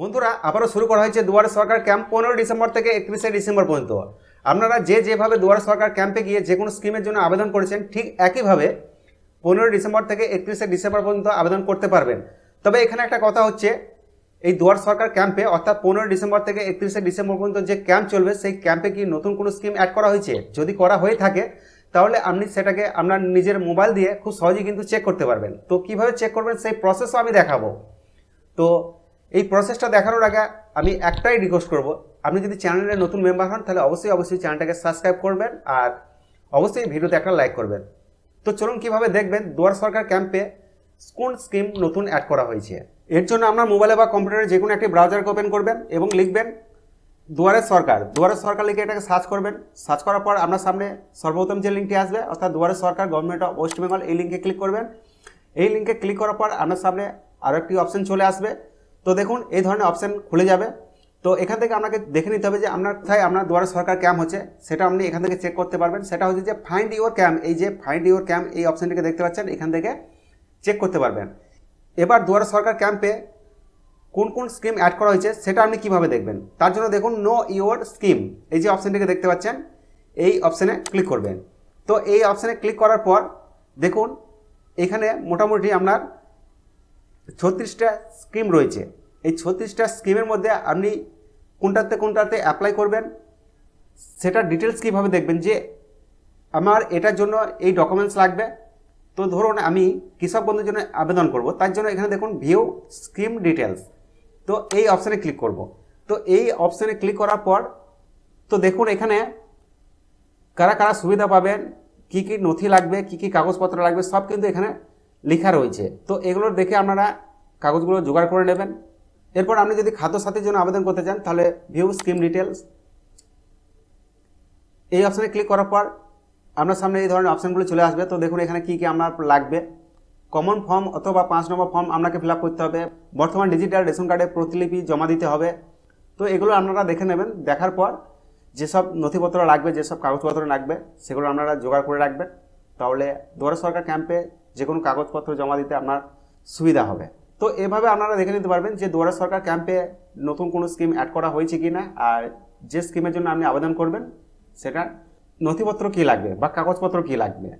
বন্ধুরা, আবারও শুরু করা হয়েছে দুয়ারে সরকার ক্যাম্প পনেরো ডিসেম্বর থেকে একত্রিশে ডিসেম্বর পর্যন্ত। আপনারা যে যেভাবে দুয়ারে সরকার ক্যাম্পে গিয়ে যে কোনো স্কিমের জন্য আবেদন করেছেন, ঠিক একইভাবে পনেরো ডিসেম্বর থেকে একত্রিশে ডিসেম্বর পর্যন্ত আবেদন করতে পারবেন। তবে এখানে একটা কথা হচ্ছে, এই দুয়ার সরকার ক্যাম্পে, অর্থাৎ পনেরো ডিসেম্বর থেকে একত্রিশে ডিসেম্বর পর্যন্ত যে ক্যাম্প চলবে, সেই ক্যাম্পে কি নতুন কোনো স্কিম অ্যাড করা হয়েছে? যদি করা হয়ে থাকে, তাহলে আপনি সেটাকে আপনার নিজের মোবাইল দিয়ে খুব সহজেই কিন্তু চেক করতে পারবেন। তো কীভাবে চেক করবেন, সেই প্রসেসও আমি দেখাবো। তো এই প্রসেসটা দেখানোর আগে আমি একটাই রিকোয়েস্ট করব। আপনি যদি চ্যানেলের নতুন মেম্বার হন, তাহলে অবশ্যই অবশ্যই চ্যানেলটাকে সাবস্ক্রাইব করবেন আর অবশ্যই ভিডিওতে একটা লাইক করবেন। তো চলুন কীভাবে দেখবেন, দুয়ার সরকার ক্যাম্পে কোন স্কিম নতুন অ্যাড করা হয়েছে। এর জন্য আপনার মোবাইলে বা কম্পিউটারে যে কোনো একটি ব্রাউজারকে ওপেন করবেন এবং লিখবেন দুয়ারের সরকার। দুয়ারের সরকার লিখে এটাকে সার্চ করবেন। সার্চ করার পর আপনার সামনে সর্বপ্রথম যে লিঙ্কটি আসবে, অর্থাৎ দুয়ারের সরকার গভর্নমেন্ট অফ ওয়েস্ট বেঙ্গল এই লিঙ্কে ক্লিক করবেন। এই লিঙ্কে ক্লিক করার পর আপনার সামনে আরও একটি অপশন চলে আসবে। তো দেখুন, এই ধরনের অপশান খুলে যাবে। তো এখান থেকে আপনাকে দেখে নিতে হবে যে আপনার কোথায়, আপনার দুয়ারে সরকার ক্যাম্প হচ্ছে, সেটা আপনি এখান থেকে চেক করতে পারবেন। সেটা হচ্ছে যে ফাইন্ড ইউর ক্যাম্প এই যে ফাইন্ড ইউর ক্যাম্প এই অপশনটিকে দেখতে পাচ্ছেন, এখান থেকে চেক করতে পারবেন। এবার দুয়ারে সরকার ক্যাম্পে কোন কোন স্কিম অ্যাড করা হয়েছে, সেটা আপনি কীভাবে দেখবেন? তার জন্য দেখুন নো ইওর স্কিম এই যে অপশানটিকে দেখতে পাচ্ছেন, এই অপশানে ক্লিক করবেন। তো এই অপশানে ক্লিক করার পর দেখুন, এখানে মোটামুটি আপনার ছত্রিশটা স্কিম রয়েছে। এই ছত্রিশটা স্কিমের মধ্যে আপনি কোনটাতে কোনটাতে অ্যাপ্লাই করবেন সেটা ডিটেলস কীভাবে দেখবেন যে আমার এটার জন্য এই ডকুমেন্টস লাগবে। তো ধরুন আমি কৃষক বন্ধুর জন্য আবেদন করব, তার জন্য এখানে দেখুন ভিউ স্কিম ডিটেলস তো এই অপশানে ক্লিক করব। তো এই অপশানে ক্লিক করার পর, তো দেখুন এখানে কারা কারা সুবিধা পাবেন, কি কি নথি লাগবে, কি কি কাগজপত্র লাগবে, সব কিন্তু এখানে লেখা রয়েছে। তো এগুলো দেখে আপনারা কাগজগুলো জোগাড় করে নেবেন। এরপর আপনি যদি খাদ্য সাথীর জন্য আবেদন করতে চান, তাহলে ভিউ স্কিম ডিটেলস এই অপশানে ক্লিক করার পর আপনার সামনে এই ধরনের অপশানগুলো চলে আসবে। তো দেখুন এখানে কী কী আপনার লাগবে। কমন ফর্ম অথবা পাঁচ নম্বর ফর্ম আপনাকে ফিল আপ করতে হবে। বর্তমান ডিজিটাল রেশন কার্ডের প্রতিলিপি জমা দিতে হবে। তো এগুলো আপনারা দেখে নেবেন। দেখার পর যেসব নথিপত্র লাগবে, যেসব কাগজপত্র লাগবে, সেগুলো আপনারা জোগাড় করে রাখবেন। তাহলে দুয়ারে সরকার ক্যাম্পে যে কোনো কাগজপত্র জমা দিতে আপনার সুবিধা হবে। তো এভাবে আপনারা দেখে নিতে পারবেন যে দুয়ারা সরকার ক্যাম্পে নতুন কোনো স্কিম অ্যাড করা হয়েছে কি না আর যে স্কিমের জন্য আপনি আবেদন করবেন সেটা নথিপত্র কী লাগবে বা কাগজপত্র কী লাগবে?